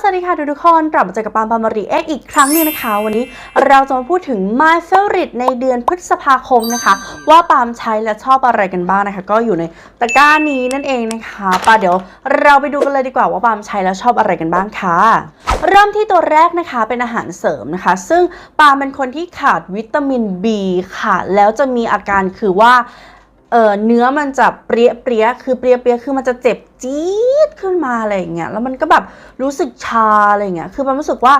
สวัสดีค่ะทุกๆคนกลับมาเจอกับปาล์มปามารีเอ็กอีกครั้งหนึงนะคะ วันนี้เราจะมาพูดถึง My Favorite ในเดือนพฤษภาคมนะคะ ว่าปาล์มใช้และชอบอะไรกันบ้างนะคะ ก็อยู่ในตะกร้านี้นั่นเองนะคะปาเดี๋ยวเราไปดูกันเลยดีกว่าว่าปาล์มใช้แล้วชอบอะไรกันบ้างค่ะ เริ่มที่ตัวแรกนะคะเป็นอาหารเสริมนะคะ ซึ่งปาล์มเป็นคนที่ขาดวิตามิน B ค่ะ แล้วจะมีอาการคือว่า เออเนื้อมันจะเปรี้ยเปรี้ยคือเปรี้ยเปรี้ยคือมันจะเจ็บจี๊ดขึ้นมาอะไรอย่างเงี้ยแล้วมันก็แบบรู้สึกชาอะไรอย่างเงี้ยคือมันรู้สึกว่า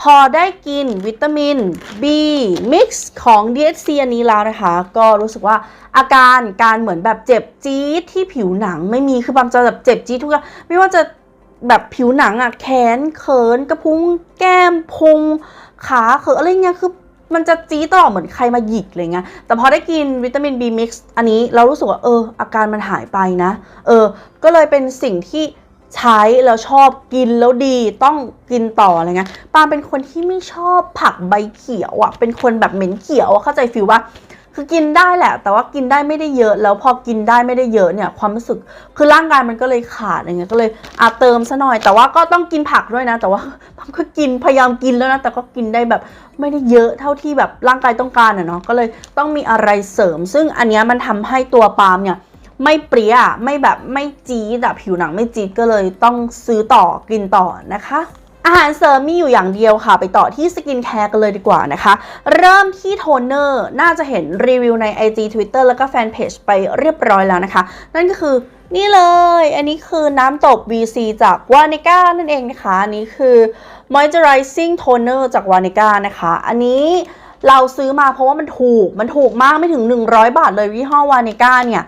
พอได้กินวิตามิน B mix ของ DHC อันนี้แล้วนะคะ ก็รู้สึกว่าอาการการเหมือนแบบเจ็บจี๊ดที่ผิวหนังไม่มีคือปามจะแบบเจ็บจี๊ดทุกอย่างไม่ว่าจะแบบผิวหนังอะแขนเขินกระพุ้งแก้มพุงขาเขินอะไรเงี้ยคือ มันจะจี้ตลอดเหมือนใครมาหยิกอะไรเงี้ย แต่พอได้กินวิตามิน B mix อันนี้เรารู้สึกว่าเออ อาการมันหายไปนะ เออ ก็เลยเป็นสิ่งที่ใช้แล้วชอบกินแล้วดีต้องกินต่ออะไรเงี้ยปาล์มเป็นคนที่ไม่ชอบผักใบเขียวอะ่ะเป็นคนแบบเหม็นเขียวอะเข้าใจฟิลว่า คือกินได้แหละ แต่ว่ากินได้ไม่ได้เยอะ แล้วพอกินได้ไม่ได้เยอะเนี่ยความรู้สึกคือร่างกายมันก็เลยขาดอะไรเงี้ยก็เลยอาเติมซะหน่อย แต่ว่าก็ต้องกินผักด้วยนะ แต่ว่าปาล์มก็กินพยายามกินแล้วนะแต่ก็กินได้แบบไม่ได้เยอะเท่าที่แบบร่างกายต้องการอะเนาะก็เลยต้องมีอะไรเสริม ซึ่งอันเนี้ยมันทำให้ตัวปาล์มเนี่ยไม่เปรี้ยไม่แบบไม่จี๊ดอะผิวหนังไม่จี๊ดก็เลยต้องซื้อต่อกินต่อนะคะ อาหารเสริมมีอยู่อย่างเดียวค่ะ ไปต่อที่สกินแคร์กันเลยดีกว่านะคะ เริ่มที่โทนเนอร์ น่าจะเห็นรีวิวใน IG Twitter แล้วก็แฟนเพจไปเรียบร้อยแล้วนะคะ นั่นก็คือนี่เลย อันนี้คือน้ำตบ VC จากวานิก้านั่นเองนะคะ อันนี้คือ moisturizing toner จากวานิก้านะคะ อันนี้เราซื้อมาเพราะว่ามันถูก มันถูกมากไม่ถึง 100 บาทเลยยี่ห้อวานิก้าเนี่ย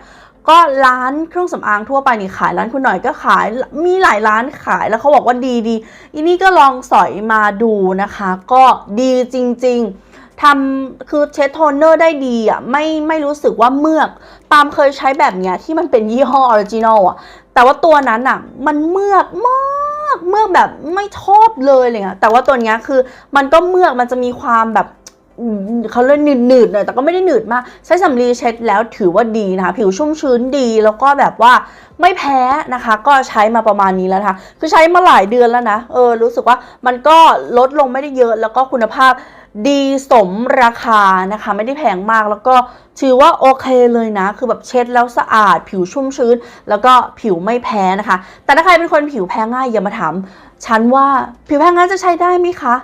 ก็ร้านเครื่องสำอางทั่วไปนี่ขายร้านคุณหน่อยก็ขายมีหลายร้านขายแล้วเขาบอกว่าดีดีอีนี่ก็ลองสอยมาดูนะคะ ก็ดีจริง ๆทำคือเช็ดโทนเนอร์ได้ดีอะไม่ไม่รู้สึกว่าเมือกปามเคยใช้แบบเนี้ยที่มันเป็นยี่ห้อออริจินอลอะ แต่ว่าตัวนั้นอะ มันเมือกมากเมือกแบบไม่ชอบเลยอะไรเงี้ยแต่ว่าตัวเนี้ยคือมันก็เมือกมันจะมีความแบบ เขาเรียกหนืดๆหน่อยแต่ก็ไม่ได้หนืดมาก ใช้สำลีเช็ดแล้วถือว่าดีนะคะผิวชุ่มชื้นดีแล้วก็แบบว่าไม่แพ้นะคะ ก็ใช้มาประมาณนี้แล้วนะคะคือใช้มาหลายเดือนแล้วนะเออรู้สึกว่ามันก็ลดลงไม่ได้เยอะแล้วก็คุณภาพดีสมราคานะคะ ไม่ได้แพงมากแล้วก็ถือว่าโอเคเลยนะ คือแบบเช็ดแล้วสะอาด ผิวชุ่มชื้น แล้วก็ผิวไม่แพ้นะคะ แต่ถ้าใครเป็นคนผิวแพ้ง่ายอย่ามาถามฉันว่าผิวแพ้ง่ายจะใช้ได้ไหมคะ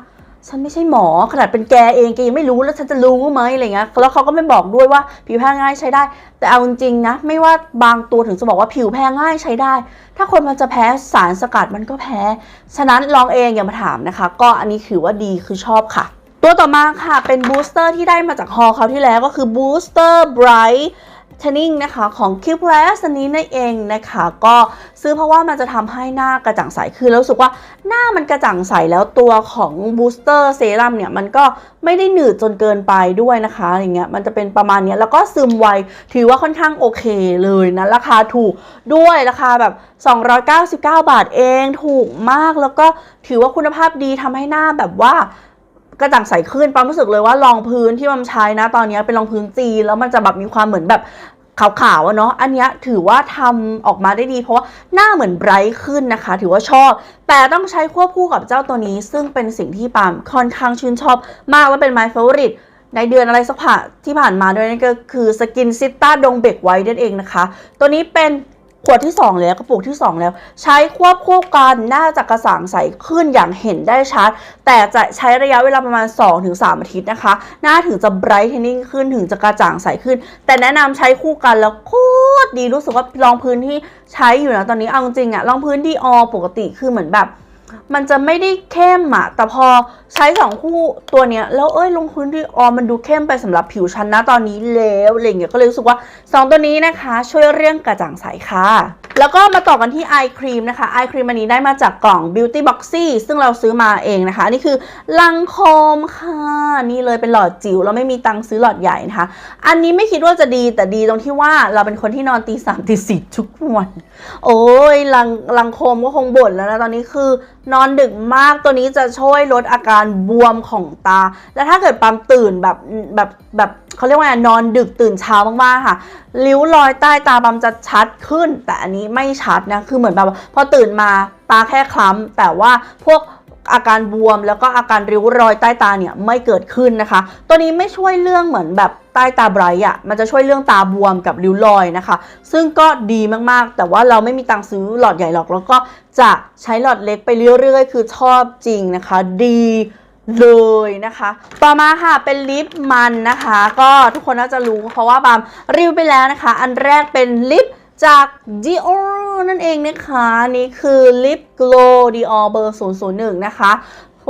ฉันไม่ใช่หมอขนาดเป็นแกเองแกยังไม่รู้แล้วฉันจะรู้ไหมอะไรเงี้ยแล้วเขาก็ไม่บอกด้วยว่าผิวแพ้ง่ายใช้ได้ แต่เอาจริงๆนะ ไม่ว่าบางตัวถึงจะบอกว่าผิวแพ้ง่ายใช้ได้ ถ้าคนมันจะแพ้สารสกัดมันก็แพ้ ฉะนั้นลองเองอย่ามาถามนะคะ ก็อันนี้ถือว่าดีคือชอบค่ะ ตัวต่อมาค่ะเป็นบูสเตอร์ที่ได้มาจากฮอลเขาที่แล้วก็คือบูสเตอร์ไบรท์ เทนนิ่งนะคะของ Q Plus อันนี้นั่นเองนะคะ ก็ซื้อเพราะว่ามันจะทำให้หน้ากระจ่างใสคือแล้วรู้สึกว่าหน้ามันกระจ่างใสแล้วตัวของบูสเตอร์เซรั่มเนี่ย มันก็ไม่ได้หนืดจนเกินไปด้วยนะคะอย่างเงี้ยมันจะเป็นประมาณเนี้ยแล้วก็ซึมไวถือว่าค่อนข้างโอเคเลยนะ ราคาถูกด้วยราคาแบบ 299 บาทเองถูกมากแล้วก็ถือว่าคุณภาพดีทำให้หน้าแบบว่า กระจ่างใสขึ้นปั๊มรู้สึกเลยว่ารองพื้นที่มันใช้นะ ตอนนี้เป็นรองพื้นจีนแล้วมันจะแบบมีความเหมือนแบบขาวๆอะเนาะ อันนี้ถือว่าทำออกมาได้ดีเพราะว่าหน้าเหมือนไบรท์ขึ้นนะคะ ถือว่าชอบ แต่ต้องใช้ควบคู่กับเจ้าตัวนี้ ซึ่งเป็นสิ่งที่ปามค่อนข้างชื่นชอบมากและเป็น my favorite ในเดือนอะไรสักผ่าที่ผ่านมาด้วยนั่นก็คือสกินซิต้าดงเบกไว้นั่นเองนะคะ ตัวนี้เป็น ขวดที่ 2 แล้วกระปุกที่ 2 แล้ว ใช้ควบคู่กันน่าจะกระสางใสขึ้นอย่างเห็นได้ชัด แต่จะใช้ระยะเวลาประมาณ 2-3 อาทิตย์นะคะ หน้าถึงจะไบรท์เทนนิ่งขึ้นถึงจะกระจ่างใสขึ้น แต่แนะนำใช้คู่กันแล้วโคตรดีรู้สึกว่ารองพื้นที่ใช้อยู่นะตอนนี้เอาจริงอะรองพื้นดีออปกติคือเหมือนแบบ มันจะไม่ได้เข้มอะแต่พอใช้สองคู่ตัวเนี้ย แล้วเอ้ยลงพื้นที่ออมันดูเข้มไปสำหรับผิวฉันนะตอนนี้แล้วอะไรเงี้ยก็เลยรู้สึกว่าสองตัวนี้นะคะ ช่วยเรื่องกระจ่างใสค่ะ แล้วก็มาต่อกันที่ไอครีมนะคะไอครีมอันนี้ได้มาจากกล่อง Beauty Boxy ซึ่งเราซื้อมาเองนะคะนนี่คือลังโคมค่ะ นี่เลยเป็นหลอดจิ๋วเราไม่มีตังค์ซื้อหลอดใหญ่นะคะ อันนี้ไม่คิดว่าจะดีแต่ดีตรงที่ว่าเราเป็นคนที่นอนตีสามตีสี่ทุกวัน โอ้ยลังลังโคมก็คงบ่นแล้วนะตอนนี้คือนอนดึกมากตัวนี้จะช่วยลดอาการบวมของตา และถ้าเกิดปามตื่นแบบแบบแบบเขาเรียกว่าไงนอนดึกตื่นเช้ามากๆค่ะริ้วรอยใต้ตาปามจะชัดขึ้น แต่อันนี้ไม่ชัดนะคือเหมือนแบบพอตื่นมาตาแค่คล้ำแต่ว่าพวก อาการบวมแล้วก็อาการริ้วรอยใต้ตาเนี่ยไม่เกิดขึ้นนะคะ ตัวนี้ไม่ช่วยเรื่องเหมือนแบบใต้ตาไบรท์อะมันจะช่วยเรื่องตาบวมกับริ้วรอยนะคะ ซึ่งก็ดีมากๆ แต่ว่าเราไม่มีตังค์ซื้อหลอดใหญ่หรอก แล้วก็จะใช้หลอดเล็กไปเรื่อยๆ คือชอบจริงนะคะ ดีเลยนะคะ ต่อมาค่ะเป็นลิปมันนะคะ ก็ทุกคนน่าจะรู้เพราะว่าปามรีวิวไปแล้วนะคะ อันแรกเป็นลิป จาก Dior นั่นเองนะคะนี่คือลิป Glow Dior เบอร์001 นะคะ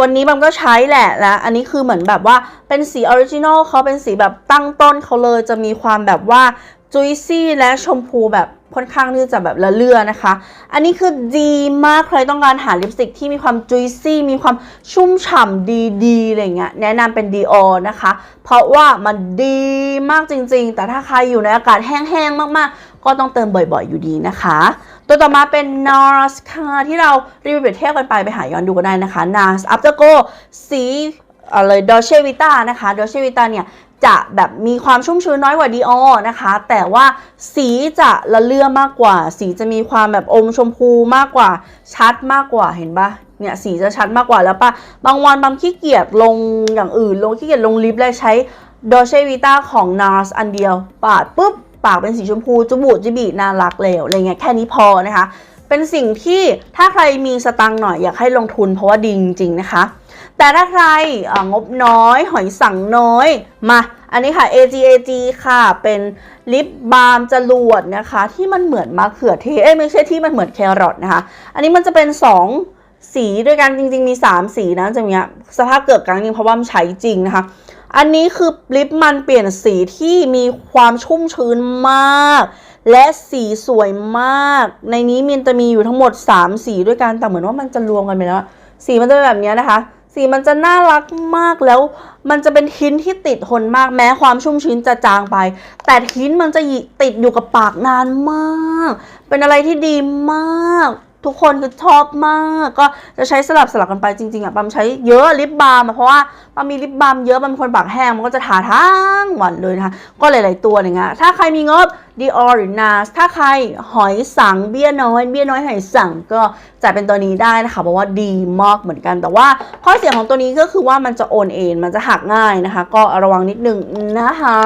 วันนี้บัมก็ใช้แหละและอันนี้คือเหมือนแบบว่าเป็นสีออริจินอลเขาเป็นสีแบบตั้งต้นเขาเลยจะมีความแบบว่าจุยซี่และชมพูแบบค่อนข้างที่จะแบบละเลือนะคะ อันนี้คือดีมากใครต้องการหาลิปสติกที่มีความจุยซี่มีความชุ่มฉ่ำดีๆอะไรเงี้ยแนะนำเป็น Dior นะคะ เพราะว่ามันดีมากจริงๆ แต่ถ้าใครอยู่ในอากาศแห้งๆ มากๆ ก็ต้องเติมบ่อยๆอยู่ดีนะคะ ตัวต่อมาเป็น NARS ค่ะที่เรารีวิวเปรียบเทียบกันไปไปหาย้อนดูกันได้นะคะ NARS Afterglo สีอะไร Dolce Vita นะคะ Dolce Vita เนี่ยจะแบบมีความชุ่มชื้นน้อยกว่า Dior นะคะ แต่ว่าสีจะละเลื่อมากกว่า สีจะมีความแบบอมชมพูมากกว่า ชัดมากกว่าเห็นปะเนี่ยสีจะชัดมากกว่าแล้วปะบางวันบางขี้เกียจลงอย่างอื่น ลงขี้เกียจลงลิปเลยใช้ Dolce Vita ของ NARS อันเดียวปาดปุ๊บ ปากเป็นสีชมพูจมูกจิบีน่ารักเลยอะไรเงี้ยแค่นี้พอนะคะ เป็นสิ่งที่ถ้าใครมีสตังค์หน่อยอยากให้ลงทุนเพราะว่าดีจริงๆนะคะ แต่ถ้าใครงบน้อย หอยสังน้อยมาอันนี้ค่ะ AGAG ค่ะ เป็นลิปบาล์มจรวดนะคะ ที่มันเหมือนมะเขือเทศไม่ใช่ที่มันเหมือนแครอทนะคะ อันนี้มันจะเป็น 2 สีด้วยกันจริง ๆ มี 3 สีนะจะมีสภาพเกือบกลางจริงเพราะว่ามันใช้จริงนะคะ อันนี้คือลิปมันเปลี่ยนสีที่มีความชุ่มชื้นมาก และสีสวยมาก ในนี้มันจะมีอยู่ทั้งหมด 3 สีด้วยกันแต่เหมือนว่ามันจะรวมกันไปแล้วสีมันจะเป็นแบบนี้นะคะ สีมันจะน่ารักมากแล้ว มันจะเป็นทิ้นที่ติดทนมากแม้ความชุ่มชื้นจะจางไป แต่ทิ้นมันจะติดอยู่กับปากนานมาก เป็นอะไรที่ดีมาก ทุกคนคือชอบมาก ก็จะใช้สลับสลับกันไปจริงๆอะปัมใช้เยอะลิปบาล์มอะเพราะว่าปัมมีลิปบาล์มเยอะปัมเป็นคนปากแห้งมันก็จะทาทั้งวันเลยนะคะ ก็หลายๆตัวอย่างเงี้ยถ้าใครมีงบ Dior หรือ NARS ถ้าใครหอยสังเบี้ยน้อยเบี้ยน้อยหอยสังก็จ่ายเป็นตัวนี้ได้นะคะเพราะว่าดีมากเหมือนกัน แต่ว่าข้อเสียของตัวนี้ก็คือว่ามันจะโอนเอ็นมันจะหักง่ายนะคะ ก็ระวังนิดนึงนะคะ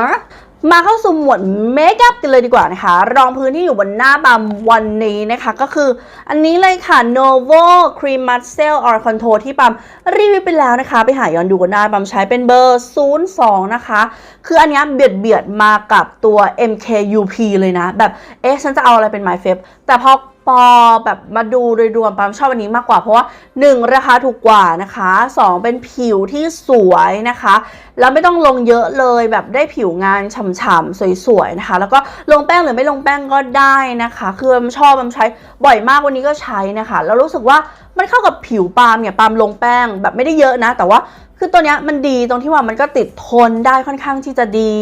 มาเข้าสู่หมวดเมคอัพกันเลยดีกว่านะคะ รองพื้นที่อยู่บนหน้าบามวันนี้นะคะ ก็คืออันนี้เลยค่ะ Novo Cream Muscle Or Contour ที่ปั๊มรีวิวไปแล้วนะคะ ไปหาย้อนดูกันได้ปั๊มใช้เป็นเบอร์ 02 นะคะ คืออันนี้เบียดเบียดมากับตัว MKUP เลยนะ แบบ เอ๊ะ ฉันจะเอาอะไรเป็น My f a v แต่พอ ปอแบบมาดูโดยรวมปั๊มชอบอันนี้มากกว่าเพราะว่า 1 ราคาถูกกว่านะคะ 2 เป็นผิวที่สวยนะคะ แล้วไม่ต้องลงเยอะเลยแบบได้ผิวงานฉ่ำๆสวยๆนะคะ แล้วก็ลงแป้งหรือไม่ลงแป้งก็ได้นะคะ คือมันชอบมันใช้บ่อยมากวันนี้ก็ใช้นะคะ แล้วรู้สึกว่ามันเข้ากับผิวปาล์มเนี่ยปาล์มลงแป้งแบบไม่ได้เยอะนะ แต่ว่าคือตัวเนี้ยมันดีตรงที่ว่ามันก็ติดทนได้ค่อนข้างที่จะดี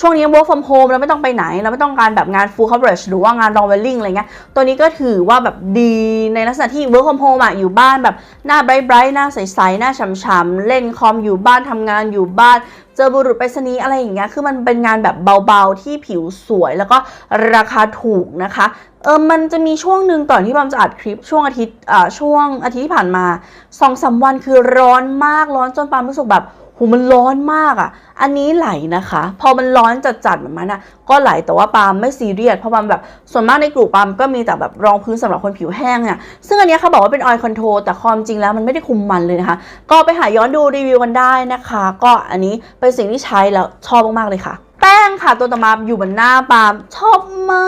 ช่วงนี้ work from home เราไม่ต้องไปไหน เราไม่ต้องการแบบงาน full coverage หรือว่างาน long wearing อะไรเงี้ย ตัวนี้ก็ถือว่าแบบดีในลักษณะที่ work from home อะอยู่บ้านแบบหน้า bright bright หน้าใสๆหน้าฉ่ำๆเล่นคอมอยู่บ้านทำงานอยู่บ้านเจอบุรุษไปรษณีย์อะไรอย่างเงี้ย คือมันเป็นงานแบบเบาๆที่ผิวสวยแล้วก็ราคาถูกนะคะ เออมันจะมีช่วงหนึ่งก่อนที่บอมจะอัดคลิปช่วงอาทิตย์อ่าช่วงอาทิตย์ที่ผ่านมาสองสามวันคือร้อนมากร้อนจนปามรู้สึกแบบ หูมันร้อนมากอะ่ะ อันนี้ไหลนะคะ พอมันร้อนจัดๆแบบนั้นอะ ก็ไหลแต่ว่าปาล์มไม่ซีเรียส เพราะปาล์มแบบส่วนมากในกลุ่มปาล์มก็มีแต่แบบรองพื้นสำหรับคนผิวแห้งเนี่ย ซึ่งอันนี้เขาบอกว่าเป็นออยล์คอนโทรลแต่ความจริงแล้วมันไม่ได้คุมมันเลยนะคะ ก็ไปหาย้อนดูรีวิวกันได้นะคะ ก็อันนี้เป็นสิ่งที่ใช้แล้วชอบมากๆเลยค่ะ แป้งค่ะตัวต่อมาอยู่บนหน้าปาล์มชอบมา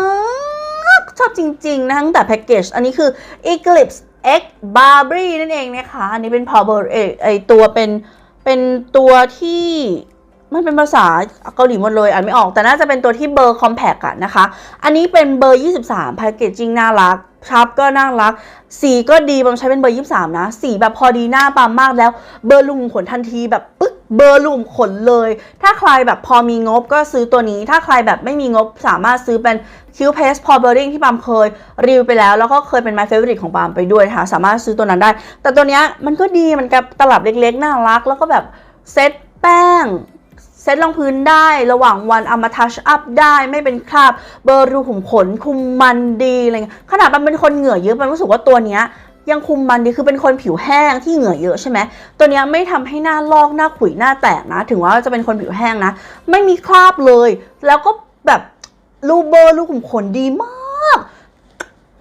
กชอบจริงๆนะตั้งแต่แพ็กเกจอันนี้คือ Eclipse X Barbary นั่นเองนะคะ อันนี้เป็น power เอไอตัวเป็น เป็นตัวที่ มันเป็นภาษาเกาหลีหมดเลยอ่านไม่ออกแต่น่าจะเป็นตัวที่เบอร์ compact อะนะคะ อันนี้เป็นเบอร์ 23แพคเกจจิ้งน่ารักชับก็น่ารัก สีก็ดีบอมใช้เป็นเบอร์ 23 นะ สีแบบพอดีหน้าปามมากแล้ว เบอร์ลุงขนทันทีแบบปึ๊กเบอร์ลุ่มขนเลย ถ้าใครแบบพอมีงบก็ซื้อตัวนี้ ถ้าใครแบบไม่มีงบสามารถซื้อเป็น Q Paste Pore Bearing ที่ปามเคยรีวิวไปแล้ว แล้วก็เคยเป็น my favorite ของปามไปด้วยนะคะสามารถซื้อตัวนั้นได้ แต่ตัวเนี้ยมันก็ดีมันกับตลับเล็กๆน่ารัก แล้วก็แบบเซ็ตแป้ง ตรองพื้นได้ระหว่างวันเอามาทัชอัพได้ไม่เป็นคราบเบอร์รูขุมขนคุมมันดีอะไรเงี้ยขนาดมันเป็นคนเหงื่อเยอะมันรู้สึกว่าตัวเนี้ยยังคุมมันดีคือเป็นคนผิวแห้งที่เหงื่อเยอะใช่ไหมตัวนี้ไม่ทำให้หน้าลอกหน้าขุยหน้าแตกนะ ถึงว่าจะเป็นคนผิวแห้งนะ ไม่มีคราบเลย แล้วก็แบบรูเบอร์รูขุมขนดีมาก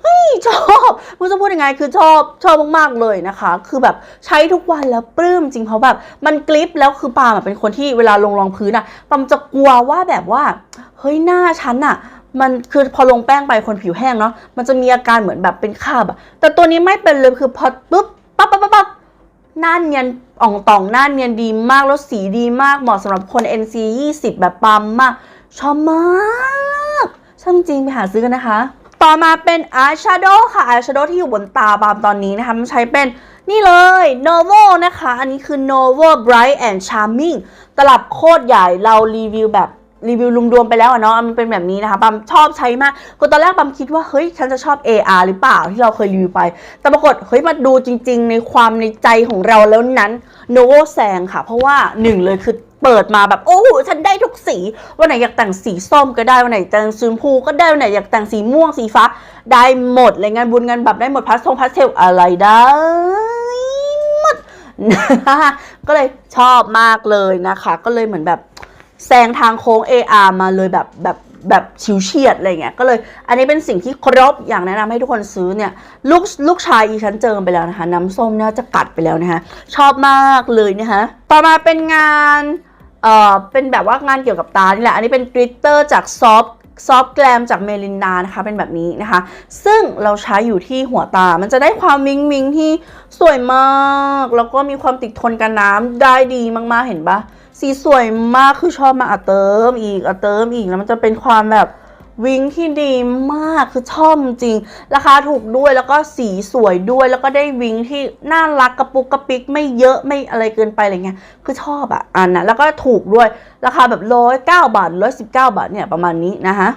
ฮ้ยชอบไมันจะพูดยังไงคือชอบชอบมากๆเลยนะคะ คือแบบใช้ทุกวันแล้วปลื้มจริงเพราะแบบมันกลิปแล้วคือปาล์มเป็นคนที่เวลาลงรองพื้นอะปามจะกลัวว่าแบบว่าเฮ้ยหน้าฉันอะมันคือพอลงแป้งไปคนผิวแห้งเนาะมันจะมีอาการเหมือนแบบเป็นคราบอะแต่ตัวนี้ไม่เป็นเลยคือพอปุ๊บปั๊บปั๊บปั๊บปั๊บหน้าเนียนอ่องต่องหน้าเนียนดีมากแล้วสีดีมากเหมาะสำหรับคน NC 20แบบปาล์มมากชอบมากชอบจริงไปหาซื้อกันนะคะ ต่อมาเป็นอายแชโดว์ค่ะอายแชโดว์ที่อยู่บนตาบามตอนนี้นะคะมันใช้เป็นนี่เลย Novo นะคะ อันนี้คือ Novo Bright and Charming ตลับโคตรใหญ่เรารีวิวแบบรีวิวรวมๆไปแล้วอะเนาะมันเป็นแบบนี้นะคะบัมชอบใช้มากคือตอนแรกบัมคิดว่าเฮ้ยฉันจะชอบ AR หรือเปล่าที่เราเคยรีวิวไป แต่ปรากฏเฮ้ยมาดูจริง ๆ ในความในใจของเราแล้วนั้น Novo แซงค่ะ เพราะว่าหนึ่งเลยคือเปิดมาแบบโอ้โหฉัน ได้ทุกสีวันไหนอยากแต่งสีส้มก็ได้วันไหนแต่งสีชมพูก็ได้วันไหนอยากแต่งสีม่วงสีฟ้า ได้หมดเลยงานบุญงานแบบได้หมดพัสทงพัสเทลอะไรได้หมดก็เลยชอบมากเลยนะคะ ก็เลยเหมือนแบบแซงทางโค้ง AR มาเลยแบบแบบแบบชิวเฉียดอะไรเงี้ย ก็เลยอันนี้เป็นสิ่งที่ครบอย่างแนะนำให้ทุกคนซื้อเนี่ย ลูกลูกชายอีฉันเจอไปแล้วนะคะ น้ำส้มเนี่ยจะกัดไปแล้วนะคะ ชอบมากเลยนะคะ ต่อมาเป็นงาน เอ่อเป็นแบบว่างานเกี่ยวกับตานี่แหละ อันนี้เป็นกริตเตอร์จากซอฟซอฟแกลมจากเมลินดานะคะเป็นแบบนี้นะคะ ซึ่งเราใช้อยู่ที่หัวตา มันจะได้ความวิงวิงที่สวยมาก แล้วก็มีความติดทนกันน้ำได้ดีมากๆเห็นปะสีสวยมากคือชอบมาอัดเติมอีกอัดเติมอีกแล้วมันจะเป็นความแบบ วิงที่ดีมากคือชอบจริง ราคาถูกด้วยแล้วก็สีสวยด้วย แล้วก็ได้วิงที่น่ารักกระปุกกระปิกไม่เยอะไม่อะไรเกินไปอะไรเงี้ยคือชอบอะอันนะแล้วก็ถูกด้วยราคาแบบร้อยเก้าบาทร้อยสิบเก้าบาทเนี่ยประมาณนี้นะคะ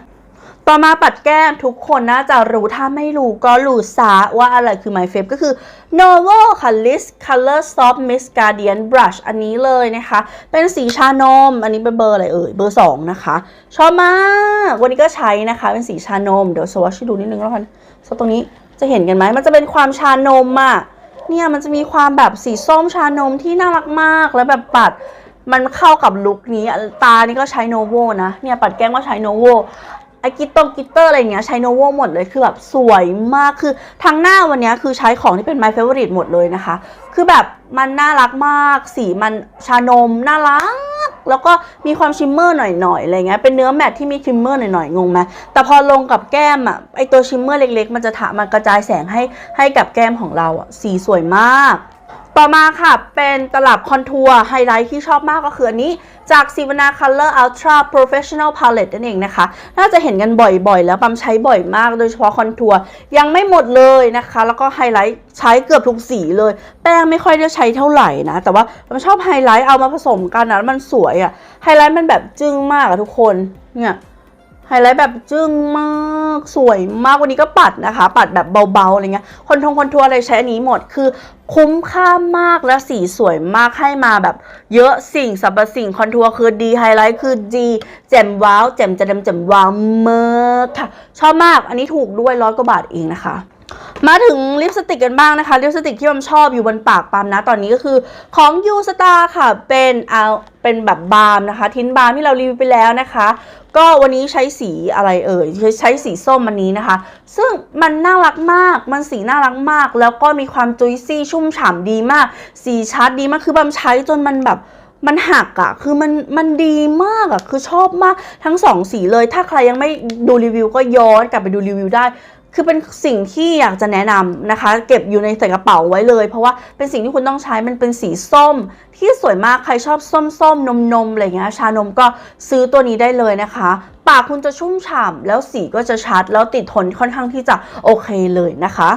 ต่อมาปัดแก้มทุกคนน่าจะรู้ถ้าไม่รู้ก็รู้ซะว่าอะไรคือ My f a v ก็คือ Novo ค่ะ List Color Soft Mist Guardian Brush อันนี้เลยนะคะ เป็นสีชานม อันนี้เป็นเบอร์อะไรเอ่ย เบอร์ 2 นะคะ ชอบมาก วันนี้ก็ใช้นะคะ เป็นสีชานม เดี๋ยวสวอชดูนิดนึงแล้วกันสตรงนี้จะเห็นกันไหม มันจะเป็นความชานมอะเนี่ยมันจะมีความแบบสีส้มชานมที่น่ารักมาก แล้วแบบปัดมันเข้ากับลุคนี้ ตานี่ก็ใช้โนโวนะ เนี่ยปัดแก้มก็ใช้โนโว ไอกิตตงกิตเตอร์อะไรเงี้ยใช้โนโวหมดเลยคือแบบสวยมากคือทั้งหน้าวันนี้คือใช้ของที่เป็น my favorite หมดเลยนะคะ คือแบบมันน่ารักมาก สีมันชานมน่ารัก แล้วก็มีความชิมเมอร์หน่อยๆอะไรเงี้ยเป็นเนื้อแมทที่มีชิมเมอร์หน่อยๆงงไหมแต่พอลงกับแก้มอะไอตัวชิมเมอร์เล็ก ๆ มันจะถามันกระจายแสงให้ให้กับแก้มของเราอะสีสวยมาก ต่อมาค่ะ เป็นตลับคอนทัวร์ไฮไลท์ที่ชอบมากก็คืออันนี้จาก s i v a n a Color Ultra Professional Palette นั่นเองนะคะ น่าจะเห็นกันบ่อยๆ แล้วปั๊มใช้บ่อยมาก โดยเฉพาะคอนทัวร์ยังไม่หมดเลยนะคะ แล้วก็ไฮไลท์ใช้เกือบทุกสีเลย แป้งไม่ค่อยได้ใช้เท่าไหร่นะ แต่ว่าปั๊มชอบไฮไลท์เอามาผสมกันนะแล้วมันสวยอะไฮไลท์มันแบบจึ้งมากอะทุกคนเนี่ย ไฮไลท์แบบจึ้งมากสวยมากวันนี้ก็ปัดนะคะ ปัดแบบเบาๆอะไรเงี้ยคนทงคนทัวร์อะไรใช้อันนี้หมดคือคุ้มค่ามากและสีสวยมากให้มาแบบเยอะสิ่งสรรพสิ่งคอนทัวร์คือดีไฮไลท์คือดีแจ่มว้าวแจ่มจะดำแจ่มว้าวมากค่ะ ชอบมากอันนี้ถูกด้วยร้อยกว่าบาทเองนะคะ มาถึงลิปสติกกันบ้างนะคะ ลิปสติกที่ปามชอบอยู่บนปากปามนะ ตอนนี้ก็คือของ u s t a r ค่ะ เป็นเอาเป็นแบบบาล์มนะคะ ทินบาล์มที่เรารีวิวไปแล้วนะคะ ก็วันนี้ใช้สีอะไรเอ่ยใช้ใช้สีส้มอันนี้นะคะ ซึ่งมันน่ารักมาก มันสีน่ารักมาก แล้วก็มีความจุยซี่ชุ่มฉ่ำดีมาก สีชัดดีมาก คือบามใช้จนมันแบบมันหักอะ่ะ คือมันมันดีมากอะ่ะ คือชอบมากทั้งสองสีเลย ถ้าใครยังไม่ดูรีวิวก็ย้อนกลับไปดูรีวิวได้ คือเป็นสิ่งที่อยากจะแนะนำนะคะ เก็บอยู่ในใส่กระเป๋าไว้เลย เพราะว่าเป็นสิ่งที่คุณต้องใช้มันเป็นสีส้ม ที่สวยมากใครชอบส้มส้มนมนมอะไรเงี้ยชานมก็ซื้อตัวนี้ได้เลยนะคะ ปากคุณจะชุ่มฉ่ำแล้วสีก็จะชัด แล้วติดทนค่อนข้างที่จะโอเคเลยนะคะ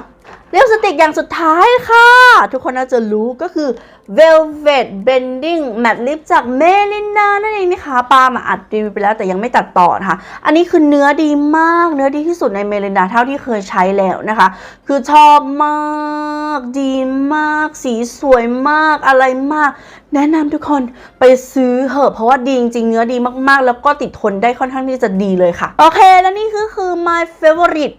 ลิปสติกอย่างสุดท้ายค่ะ ทุกคนน่าจะรู้ก็คือ Velvet Bending Matte Lip จาก Melina นั่นเองนะคะปามาอัดรีวิวไปแล้วแต่ยังไม่ตัดต่อนะคะ อันนี้คือเนื้อดีมากเนื้อดีที่สุดใน Melina เท่าที่เคยใช้แล้วนะคะ คือชอบมากดีมาก สีสวยมากอะไรมาก แนะนำทุกคนไปซื้อเหอะเพราะว่าดีจริงเนื้อดีมากๆ แล้วก็ติดทนได้ค่อนข้างที่จะดีเลยค่ะ โอเค แล้วนี่คือคือ my favorite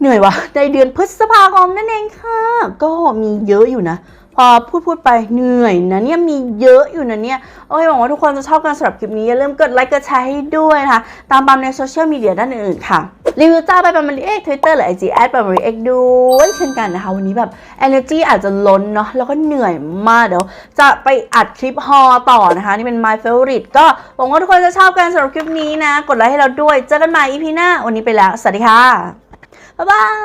เหนื่อยวะในเดือนพฤษภาคมนั่นเองค่ะ ก็มีเยอะอยู่นะ พอพูดพูดไปเหนื่อยนะเนี่ยมีเยอะอยู่นะเนี่ยโอ้ยหวังว่าทุกคนจะชอบกันสำหรับคลิปนี้อย่าลืมกดไลค์กดแชร์ให้ด้วยนะคะตามปามในโซเชียลมีเดียด้านอื่นๆค่ะรีวิวจ้าไปปามมารีเอ็กทวิตเตอร์หรือไอจีแอดปามมารีเอ็กด้วยเช่นกันนะคะ วันนี้แบบ energy อาจจะล้นเนาะแล้วก็เหนื่อยมากเดี๋ยว จะไปอัดคลิปฮอต่อนะคะ นี่เป็น my favorite ก็หวังว่าทุกคนจะชอบกันสำหรับคลิปนี้นะ กดไลค์ให้เราด้วย เจอกันใหม่ EP หน้า วันนี้ไปแล้ว สวัสดีค่ะ บ๊ายบาย